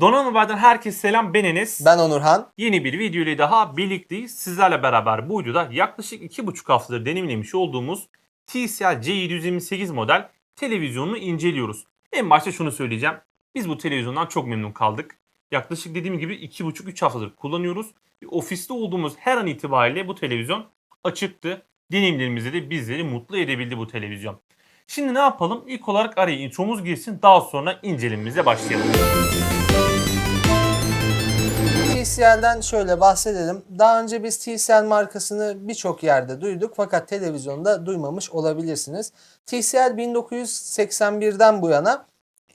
Donanım Haber'den herkese selam ben Enes. Ben Onurhan. Yeni bir video ile daha birlikteyiz. Sizlerle beraber bu videoda yaklaşık 2,5 haftadır deneyimlemiş olduğumuz TCL C728 model televizyonunu inceliyoruz. En başta şunu söyleyeceğim. Biz bu televizyondan çok memnun kaldık. Yaklaşık dediğim gibi 2,5-3 haftadır kullanıyoruz. Ofiste olduğumuz her an itibariyle bu televizyon açıktı. Deneyimlerimizde de bizleri mutlu edebildi bu televizyon. Şimdi ne yapalım? İlk olarak araya intromuz girsin. Daha sonra incelememize başlayalım. TCL'den şöyle bahsedelim. Daha önce biz TCL markasını birçok yerde duyduk fakat televizyonda duymamış olabilirsiniz. TCL 1981'den bu yana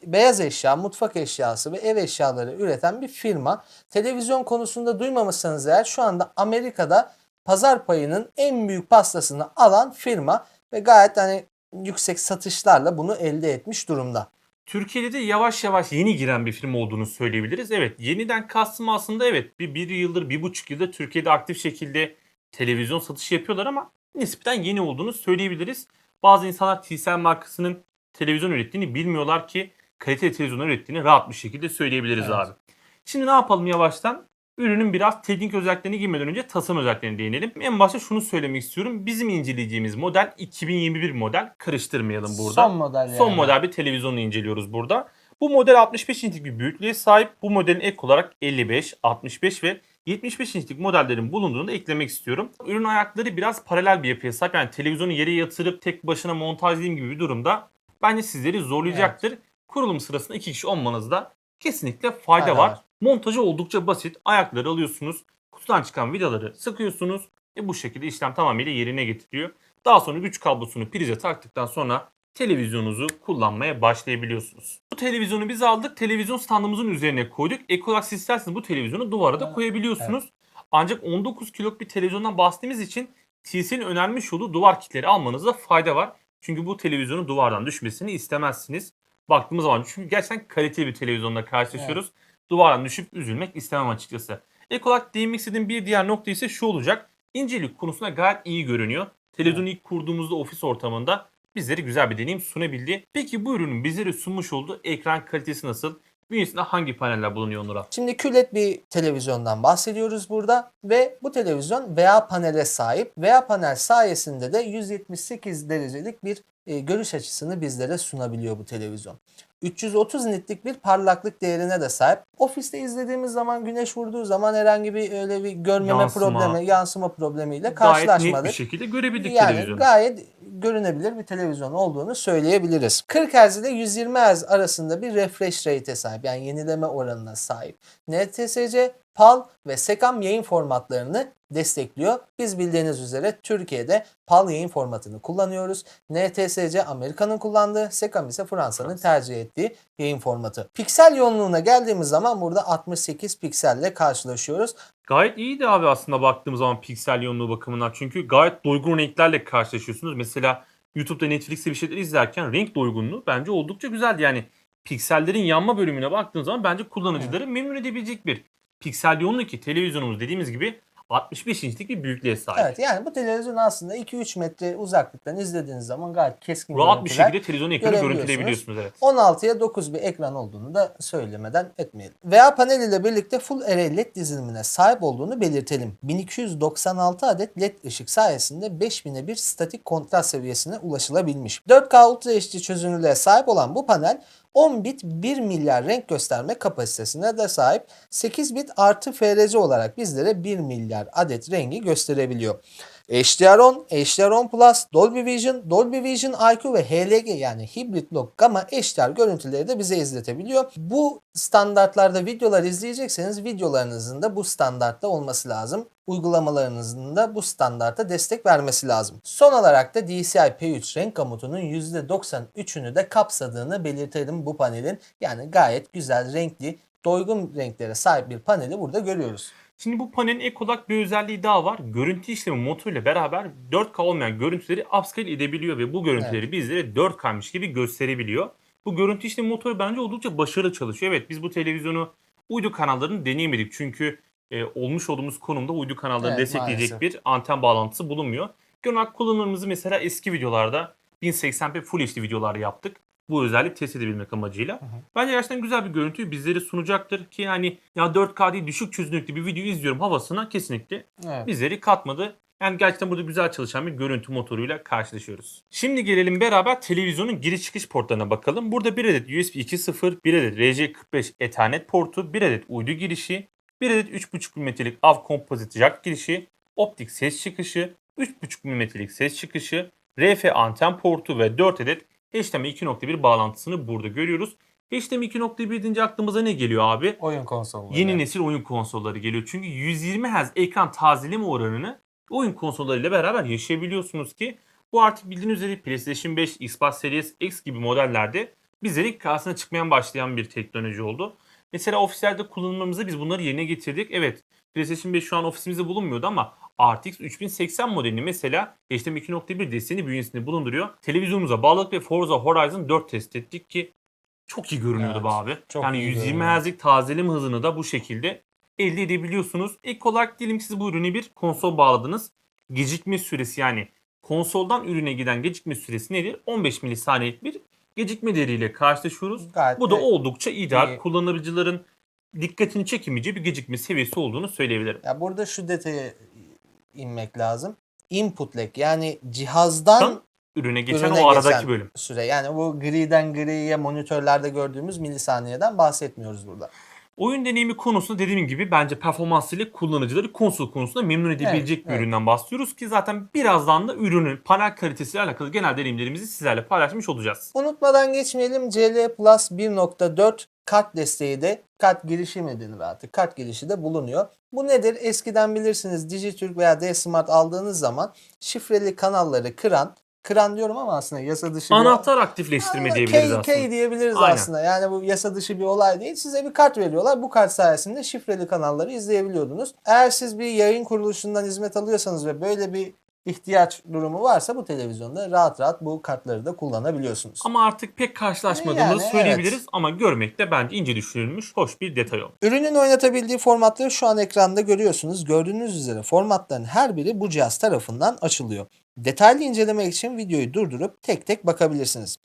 beyaz eşya, mutfak eşyası ve ev eşyaları üreten bir firma. Televizyon konusunda duymamışsanız eğer şu anda Amerika'da pazar payının en büyük pastasını alan firma ve gayet hani yüksek satışlarla bunu elde etmiş durumda. Türkiye'de de yavaş yavaş yeni giren bir firma olduğunu söyleyebiliriz. Evet yeniden kastım aslında evet bir, bir yıldır bir buçuk yıldır Türkiye'de aktif şekilde televizyon satışı yapıyorlar ama nispeten yeni olduğunu söyleyebiliriz. Bazı insanlar TCL markasının televizyon ürettiğini bilmiyorlar ki kaliteli televizyon ürettiğini rahat bir şekilde söyleyebiliriz Evet. abi. Şimdi ne yapalım yavaştan? Ürünün biraz teknik özelliklerine girmeden önce tasarım özelliklerine değinelim. En başta şunu söylemek istiyorum. Bizim inceleyeceğimiz model 2021 model. Karıştırmayalım burada. Son model yani. Son model bir televizyonu inceliyoruz burada. Bu model 65 inçlik bir büyüklüğe sahip. Bu modelin ek olarak 55, 65 ve 75 inçlik modellerin bulunduğunu da eklemek istiyorum. Ürün ayakları biraz paralel bir yapıya sahip. Yani televizyonu yere yatırıp tek başına montajlayayım gibi bir durumda bence sizleri zorlayacaktır. Kurulum sırasında iki kişi olmanızda kesinlikle fayda Fayda var. Montajı oldukça basit. Ayakları alıyorsunuz. Kutudan çıkan vidaları sıkıyorsunuz. Ve bu şekilde işlem tamamıyla yerine getiriyor. Daha sonra güç kablosunu prize taktıktan sonra televizyonunuzu kullanmaya başlayabiliyorsunuz. Bu televizyonu biz aldık. Televizyon standımızın üzerine koyduk. Ek olarak siz isterseniz bu televizyonu duvara da Evet. koyabiliyorsunuz. Ancak 19 kiloluk bir televizyondan bahsettiğimiz için TCL'in önermiş olduğu duvar kitleri almanızda fayda var. Çünkü bu televizyonun duvardan düşmesini istemezsiniz. Baktığımız zaman çünkü gerçekten kaliteli bir televizyonla karşılaşıyoruz. Duvardan düşüp üzülmek istemem açıkçası. Ek olarak değinmek istediğim bir diğer nokta ise şu olacak. İncelik konusunda gayet iyi görünüyor. Televizyonu ilk kurduğumuzda ofis ortamında bizlere güzel bir deneyim sunabildi. Peki bu ürünün bizlere sunmuş olduğu ekran kalitesi nasıl? Bünyesinde hangi paneller bulunuyor Onur'a? Şimdi QLED bir televizyondan bahsediyoruz burada ve bu televizyon VA panele sahip. VA panel sayesinde de 178 derecelik bir görüş açısını bizlere sunabiliyor bu televizyon. 330 nitlik bir parlaklık değerine de sahip. Ofiste izlediğimiz zaman güneş vurduğu zaman herhangi bir öyle bir görmeme Yansıma. problemi, yansıma problemiyle Gayet net bir karşılaşmadık. şekilde görebildik Yani televizyonu. gayet görünebilir bir televizyon olduğunu söyleyebiliriz. 40 Hz ile 120 Hz arasında bir refresh rate'e sahip yani yenileme oranına sahip. NTSC, PAL ve SECAM yayın formatlarını destekliyor. Biz bildiğiniz üzere Türkiye'de PAL yayın formatını kullanıyoruz. NTSC Amerika'nın kullandığı, SECAM ise Fransa'nın tercih ettiği yayın formatı. Piksel yoğunluğuna geldiğimiz zaman burada 68 pikselle karşılaşıyoruz. Gayet iyiydi abi aslında baktığımız zaman piksel yoğunluğu bakımından. Çünkü gayet doygun renklerle karşılaşıyorsunuz. Mesela YouTube'da Netflix'te bir şeyler izlerken renk doygunluğu bence oldukça güzeldi. Yani piksellerin yanma bölümüne baktığınız zaman bence kullanıcıları memnun edebilecek bir piksel yoğunluğu ki televizyonumuz dediğimiz gibi 65 inçlik bir büyüklüğe sahip. Evet yani bu televizyon aslında 2-3 metre uzaklıktan izlediğiniz zaman gayet keskin Rahat bir şekilde televizyon ekranı görüntüleyebiliyorsunuz evet. 16'ya 9 bir ekran olduğunu da söylemeden etmeyelim. VA panel ile birlikte Full Array LED dizilimine sahip olduğunu belirtelim. 1296 adet LED ışık sayesinde 5000'e bir statik kontrast seviyesine ulaşılabilmiş. 4K Ultra HD çözünürlüğe sahip olan bu panel 10 bit 1 milyar renk gösterme kapasitesine de sahip. 8 bit artı FRC olarak bizlere 1 milyar adet rengi gösterebiliyor. HDR10, HDR10 Plus, Dolby Vision, Dolby Vision IQ ve HLG yani Hybrid Log Gamma HDR görüntüleri de bize izletebiliyor. Bu standartlarda videolar izleyecekseniz videolarınızın da bu standartta olması lazım. Uygulamalarınızın da bu standarta destek vermesi lazım. Son olarak da DCI P3 renk gamutunun %93'ünü de kapsadığını belirtelim bu panelin. Yani gayet güzel, renkli, doygun renklere sahip bir paneli burada görüyoruz. Şimdi bu panelin ek olarak bir özelliği daha var. Görüntü işlemi motoruyla beraber 4K olmayan görüntüleri upscale edebiliyor ve bu görüntüleri bizlere 4K'mış gibi gösterebiliyor. Bu görüntü işlemi motoru bence oldukça başarılı çalışıyor. Evet biz bu televizyonu uydu kanallarını deneyemedik. Çünkü e, olmuş olduğumuz konumda uydu kanallarını Evet, destekleyecek maalesef. bir anten bağlantısı bulunmuyor. Genel olarak kullanımımızı mesela eski videolarda 1080p Full HD videolar yaptık. Bu özelliği test edebilmek amacıyla. Bence gerçekten güzel bir görüntüyü bizlere sunacaktır ki hani ya 4K değil düşük çözünürlüklü bir video izliyorum havasına kesinlikle Evet. bizleri katmadı. Yani gerçekten burada güzel çalışan bir görüntü motoruyla karşılaşıyoruz. Şimdi gelelim beraber televizyonun giriş çıkış portlarına bakalım. Burada bir adet USB 2.0, bir adet RJ45 Ethernet portu, bir adet uydu girişi, bir adet 3.5 mm'lik AV kompozit jack girişi, optik ses çıkışı, 3.5 mm'lik ses çıkışı, RF anten portu ve 4 adet HDMI 2.1 bağlantısını burada görüyoruz. HDMI 2.1 deyince aklımıza ne geliyor abi? Oyun konsolları. Yeni nesil oyun konsolları geliyor. Çünkü 120 Hz ekran tazeleme oranını oyun konsollarıyla beraber yaşayabiliyorsunuz ki bu artık bildiğiniz üzere PlayStation 5, Xbox Series X gibi modellerde bizlerin karşısına çıkmayan başlayan bir teknoloji oldu. Mesela ofislerde kullanmamızda biz bunları yerine getirdik. Evet PlayStation 5 şu an ofisimizde bulunmuyordu ama RTX 3080 modelini mesela HDMI 2.1 desteğini bünyesinde bulunduruyor. Televizyonumuza bağladık ve Forza Horizon 4 test ettik ki çok iyi görünüyordu Evet, be abi. çok yani iyi 120 görünüyor. Hz'lik tazeleme hızını da bu şekilde elde edebiliyorsunuz. İlk olarak diyelim ki siz bu ürünü bir konsol bağladınız. Gecikme süresi yani konsoldan ürüne giden gecikme süresi nedir? 15 milisaniyelik bir gecikme değeriyle karşılaşıyoruz. Gayet Bu da oldukça ideal. iyi. Kullanıcıların dikkatini çekemeyeceği bir gecikme seviyesi olduğunu söyleyebilirim. Ya burada şu detaya inmek lazım. Input lag yani cihazdan Tam Ürüne geçen ürüne o aradaki geçen bölüm. süre. Yani bu griden griye monitörlerde gördüğümüz milisaniyeden bahsetmiyoruz burada. Oyun deneyimi konusunda dediğim gibi bence performansıyla kullanıcıları konsol konusunda memnun edebilecek Evet, bir evet. üründen bahsediyoruz ki zaten birazdan da ürünün panel kalitesiyle alakalı genel deneyimlerimizi sizlerle paylaşmış olacağız. Unutmadan geçmeyelim CL Plus 1.4 kart desteği de kart girişi mi denir artık kart girişi de bulunuyor. Bu nedir? Eskiden bilirsiniz Dijitürk veya D-Smart aldığınız zaman şifreli kanalları kıran, kıran diyorum ama aslında yasa dışı bir Anahtar aktifleştirme Ama diyebiliriz K, aslında. K diyebiliriz Aynen. aslında. Yani bu yasa dışı bir olay değil. Size bir kart veriyorlar. Bu kart sayesinde şifreli kanalları izleyebiliyordunuz. Eğer siz bir yayın kuruluşundan hizmet alıyorsanız ve böyle bir ihtiyaç durumu varsa bu televizyonda rahat rahat bu kartları da kullanabiliyorsunuz. Ama artık pek karşılaşmadığımızı Yani söyleyebiliriz evet. ama görmekte bence ince düşünülmüş hoş bir detay o. Ürünün oynatabildiği formatları şu an ekranda görüyorsunuz. Gördüğünüz üzere formatların her biri bu cihaz tarafından açılıyor. Detaylı incelemek için videoyu durdurup tek tek bakabilirsiniz.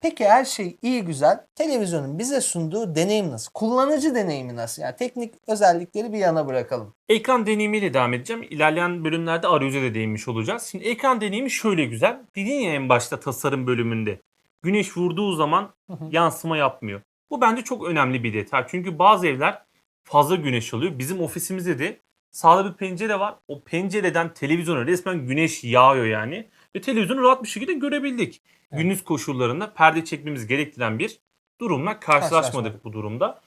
Peki her şey iyi güzel. Televizyonun bize sunduğu deneyim nasıl? Kullanıcı deneyimi nasıl? Yani teknik özellikleri bir yana bırakalım. Ekran deneyimiyle devam edeceğim. İlerleyen bölümlerde arayüze de değinmiş olacağız. Şimdi ekran deneyimi şöyle güzel. Dedin ya en başta tasarım bölümünde. Güneş vurduğu zaman yansıma yapmıyor. Bu bence çok önemli bir detay. Çünkü bazı evler fazla güneş alıyor. Bizim ofisimizde de sağda bir pencere var. O pencereden televizyona resmen güneş yağıyor yani. Ve televizyonu rahat bir şekilde görebildik. Evet. Gündüz koşullarında perde çekmemiz gerektiren bir durumla karşılaşmadık bu durumda.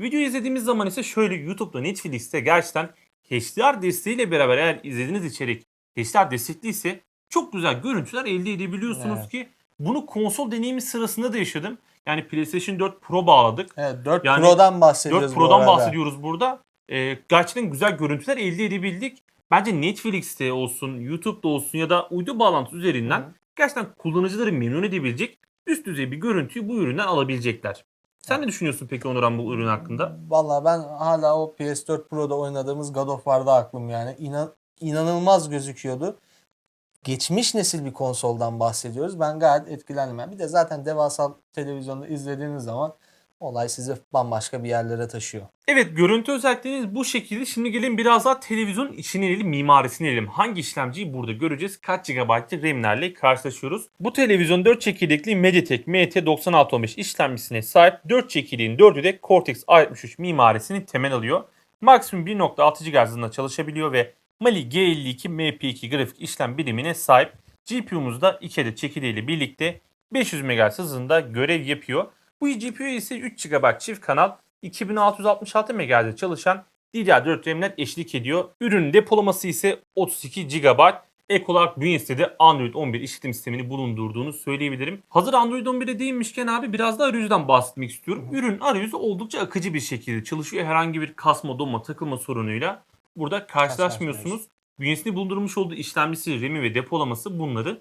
Video izlediğimiz zaman ise şöyle YouTube'da Netflix'te gerçekten HDR desteğiyle beraber eğer izlediğiniz içerik HDR destekliyse çok güzel görüntüler elde edebiliyorsunuz Evet. ki bunu konsol deneyimi sırasında da yaşadım. Yani PlayStation 4 Pro bağladık. Evet 4 Yani Pro'dan bahsediyoruz 4 bu Pro'dan arada. bahsediyoruz burada. Ee, gerçekten güzel görüntüler elde edebildik. Bence Netflix'te olsun, YouTube'da olsun ya da uydu bağlantı üzerinden Hı. gerçekten kullanıcıları memnun edebilecek üst düzey bir görüntüyü bu üründen alabilecekler. Sen ne düşünüyorsun peki Onuran bu ürün hakkında? Valla ben hala o PS4 Pro'da oynadığımız God of War'da aklım yani. İnan, inanılmaz gözüküyordu. Geçmiş nesil bir konsoldan bahsediyoruz. Ben gayet etkilendim. Bir de zaten devasa televizyonda izlediğiniz zaman olay sizi bambaşka bir yerlere taşıyor. Evet görüntü özellikleriniz bu şekilde. Şimdi gelin biraz daha televizyonun içine inelim, mimarisine inelim. Hangi işlemciyi burada göreceğiz? Kaç GB'lık RAM'lerle karşılaşıyoruz? Bu televizyon 4 çekirdekli Mediatek MT9615 işlemcisine sahip 4 çekirdeğin 4'ü de Cortex A73 mimarisini temel alıyor. Maksimum 1.6 GHz hızında çalışabiliyor ve Mali G52 MP2 grafik işlem birimine sahip. GPU'muz da 2 adet çekirdeğiyle birlikte 500 MHz hızında görev yapıyor. Bu GPU ise 3 GB çift kanal 2666 MHz'de çalışan DDR4 RAM'ler eşlik ediyor. Ürünün depolaması ise 32 GB. Ek olarak bünyesinde de Android 11 işletim sistemini bulundurduğunu söyleyebilirim. Hazır Android 11'e değinmişken abi biraz da arayüzden bahsetmek istiyorum. Ürün arayüzü oldukça akıcı bir şekilde çalışıyor. Herhangi bir kasma, donma, takılma sorunuyla burada karşılaşmıyorsunuz. Bünyesinde bulundurmuş olduğu işlemcisi, RAM'i ve depolaması bunları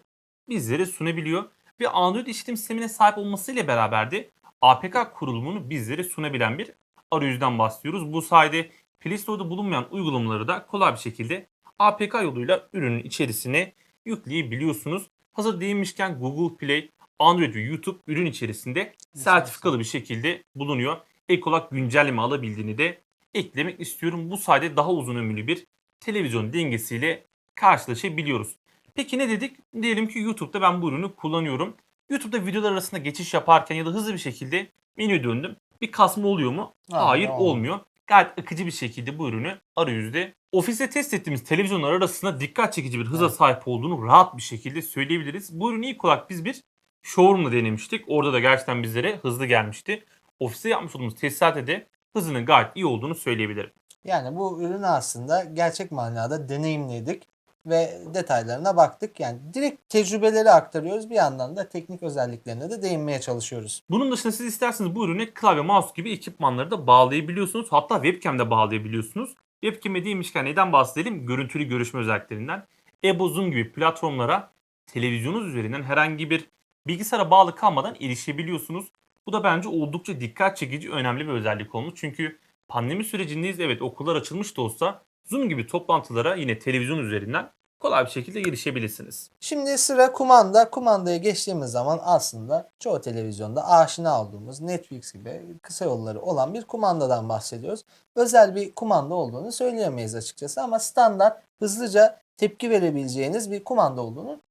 bizlere sunabiliyor. Ve Android işletim sistemine sahip olmasıyla beraber de APK kurulumunu bizlere sunabilen bir arayüzden bahsediyoruz. Bu sayede Play Store'da bulunmayan uygulamaları da kolay bir şekilde APK yoluyla ürünün içerisine yükleyebiliyorsunuz. Hazır değinmişken Google Play, Android ve YouTube ürün içerisinde sertifikalı bir şekilde bulunuyor. Ek olarak güncelleme alabildiğini de eklemek istiyorum. Bu sayede daha uzun ömürlü bir televizyon dengesiyle karşılaşabiliyoruz. Peki ne dedik? Diyelim ki YouTube'da ben bu ürünü kullanıyorum. YouTube'da videolar arasında geçiş yaparken ya da hızlı bir şekilde menüye döndüm. Bir kasma oluyor mu? Hayır, Hayır olmuyor. olmuyor. Gayet akıcı bir şekilde bu ürünü arayüzde ofiste test ettiğimiz televizyonlar arasında dikkat çekici bir hıza Evet. sahip olduğunu rahat bir şekilde söyleyebiliriz. Bu ürünü ilk olarak biz bir showroom'da denemiştik. Orada da gerçekten bizlere hızlı gelmişti. Ofiste yapmış olduğumuz teslisatte de hızının gayet iyi olduğunu söyleyebilirim. Yani bu ürünü aslında gerçek manada deneyimledik ve detaylarına baktık. Yani direkt tecrübeleri aktarıyoruz. Bir yandan da teknik özelliklerine de değinmeye çalışıyoruz. Bunun dışında siz isterseniz bu ürüne klavye, mouse gibi ekipmanları da bağlayabiliyorsunuz. Hatta webcam de bağlayabiliyorsunuz. Webcam'e değinmişken neden bahsedelim? Görüntülü görüşme özelliklerinden. Ebo, Zoom gibi platformlara televizyonunuz üzerinden herhangi bir bilgisayara bağlı kalmadan erişebiliyorsunuz. Bu da bence oldukça dikkat çekici, önemli bir özellik olmuş. Çünkü pandemi sürecindeyiz. Evet okullar açılmış da olsa Zoom gibi toplantılara yine televizyon üzerinden kolay bir şekilde erişebilirsiniz. Şimdi sıra kumanda. Kumandaya geçtiğimiz zaman aslında çoğu televizyonda aşina olduğumuz Netflix gibi kısa yolları olan bir kumandadan bahsediyoruz. Özel bir kumanda olduğunu söyleyemeyiz açıkçası ama standart hızlıca tepki verebileceğiniz bir kumanda olduğunu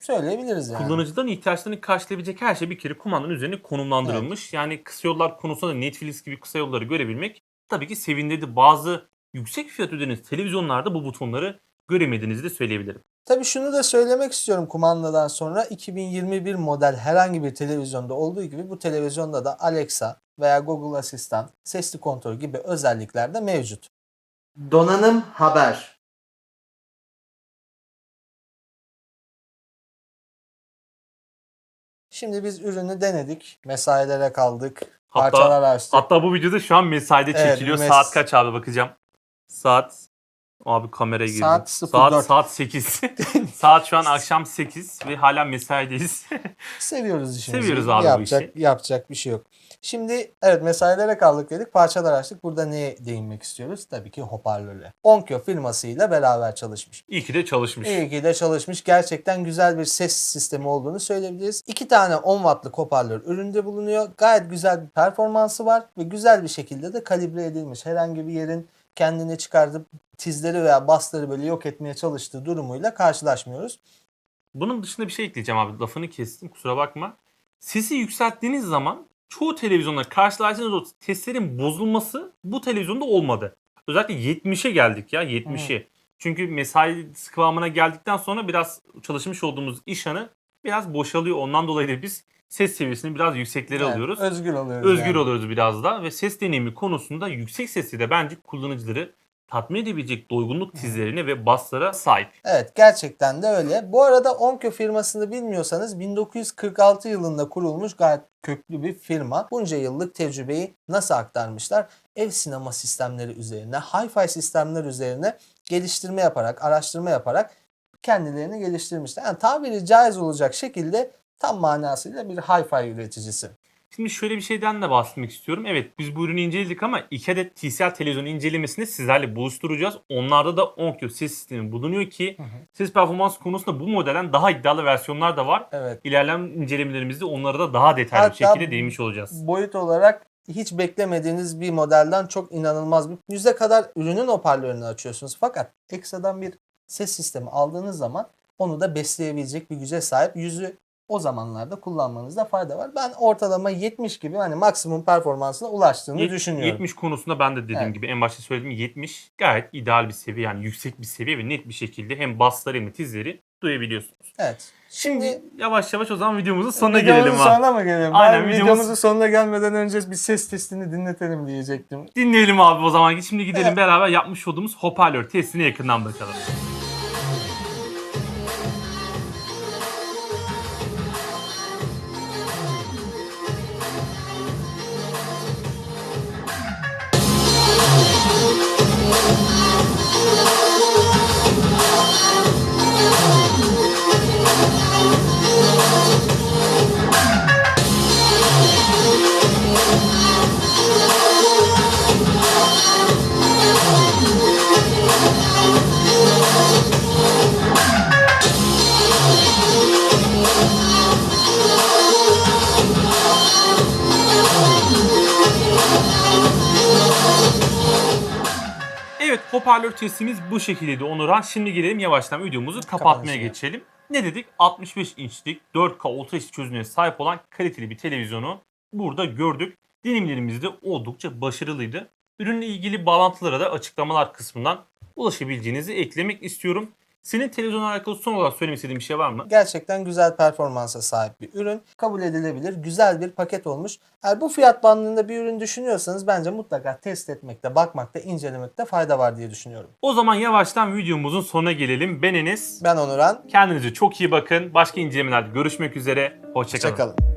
söyleyebiliriz yani. Kullanıcıların ihtiyaçlarını karşılayabilecek her şey bir kere kumandanın üzerine konumlandırılmış. Yani kısa yollar konusunda Netflix gibi kısa yolları görebilmek tabii ki sevindirdi. Bazı yüksek fiyat ödediğiniz televizyonlarda bu butonları göremediğinizi de söyleyebilirim. Tabii şunu da söylemek istiyorum kumandadan sonra 2021 model herhangi bir televizyonda olduğu gibi bu televizyonda da Alexa veya Google Asistan, sesli kontrol gibi özellikler de mevcut. Donanım haber. Şimdi biz ürünü denedik. Mesailere kaldık. Hatta- Parçalar açtık. Hatta bu videoda şu an mesaide Evet, çekiliyor. mes- Saat kaç abi bakacağım. Saat Abi kameraya girdi. Saat saat, 04. saat 8. saat şu an akşam 8 ve hala mesaideyiz. Seviyoruz işimizi. Seviyoruz abi bu yapacak, işi. Yapacak bir şey yok. Şimdi evet mesailere kaldık dedik. Parçalar açtık. Burada neye değinmek istiyoruz? Tabii ki hoparlöre. Onkyo firmasıyla beraber çalışmış. İyi ki de çalışmış. İyi ki de çalışmış. Gerçekten güzel bir ses sistemi olduğunu söyleyebiliriz. İki tane 10 wattlık hoparlör üründe bulunuyor. Gayet güzel bir performansı var ve güzel bir şekilde de kalibre edilmiş. Herhangi bir yerin kendini çıkartıp tizleri veya basları böyle yok etmeye çalıştığı durumuyla karşılaşmıyoruz. Bunun dışında bir şey ekleyeceğim abi. Lafını kestim kusura bakma. Sesi yükselttiğiniz zaman çoğu televizyonda karşılaştığınız o testlerin bozulması bu televizyonda olmadı. Özellikle 70'e geldik ya 70'e. Çünkü mesai kıvamına geldikten sonra biraz çalışmış olduğumuz iş anı biraz boşalıyor. Ondan dolayı da biz ses seviyesini biraz yüksekleri Evet, alıyoruz. Özgür oluyoruz. Özgür yani. oluyoruz biraz da ve ses deneyimi konusunda yüksek sesli de bence kullanıcıları tatmin edebilecek doygunluk tizlerine ve basslara sahip. Evet gerçekten de öyle. Bu arada Onkyo firmasını bilmiyorsanız 1946 yılında kurulmuş gayet köklü bir firma. Bunca yıllık tecrübeyi nasıl aktarmışlar? Ev sinema sistemleri üzerine, hi-fi sistemler üzerine geliştirme yaparak, araştırma yaparak kendilerini geliştirmişler. Yani tabiri caiz olacak şekilde tam manasıyla bir hi-fi üreticisi. Şimdi şöyle bir şeyden de bahsetmek istiyorum. Evet biz bu ürünü inceledik ama iki adet TCL televizyon incelemesini sizlerle buluşturacağız. Onlarda da Onkyo ses sistemi bulunuyor ki Hı hı. ses performans konusunda bu modelden daha iddialı versiyonlar da var. Evet. İlerleyen incelemelerimizde onlara da daha detaylı bir Hatta şekilde değinmiş olacağız. boyut olarak hiç beklemediğiniz bir modelden çok inanılmaz bir yüze kadar ürünün hoparlörünü açıyorsunuz. Fakat ekstradan bir ses sistemi aldığınız zaman onu da besleyebilecek bir güce sahip. Yüzü o zamanlarda kullanmanızda fayda var. Ben ortalama 70 gibi hani maksimum performansına ulaştığını Yet- düşünüyorum. 70 konusunda ben de dediğim Evet. gibi en başta söylediğim 70 gayet ideal bir seviye yani yüksek bir seviye ve net bir şekilde hem bassları hem de tizleri duyabiliyorsunuz. Evet. Şimdi Şimdi yavaş yavaş o zaman videomuzun sonuna videomuzun gelelim ha. sonuna mı gelelim? Aynen, ben videomuz- videomuzun sonuna gelmeden önce bir ses testini dinletelim diyecektim. Dinleyelim abi o zaman. Şimdi gidelim Evet. beraber yapmış olduğumuz hoparlör testine yakından bakalım. Hoparlör testimiz bu şekildeydi Onurhan. Şimdi gelelim yavaştan videomuzu kapatmaya Kapanışa. geçelim. Ne dedik? 65 inçlik 4K Ultra HD çözünürlüğe sahip olan kaliteli bir televizyonu burada gördük. Deneyimlerimiz de oldukça başarılıydı. Ürünle ilgili bağlantılara da açıklamalar kısmından ulaşabileceğinizi eklemek istiyorum. Senin televizyonla alakalı son olarak söylemek istediğin bir şey var mı? Gerçekten güzel performansa sahip bir ürün. Kabul edilebilir. Güzel bir paket olmuş. Eğer bu fiyat bandında bir ürün düşünüyorsanız bence mutlaka test etmekte, bakmakta, incelemekte fayda var diye düşünüyorum. O zaman yavaştan videomuzun sonuna gelelim. Ben Enes. Ben Onuran. Kendinize çok iyi bakın. Başka incelemelerde görüşmek üzere. Hoşçakalın. Hoşçakalın.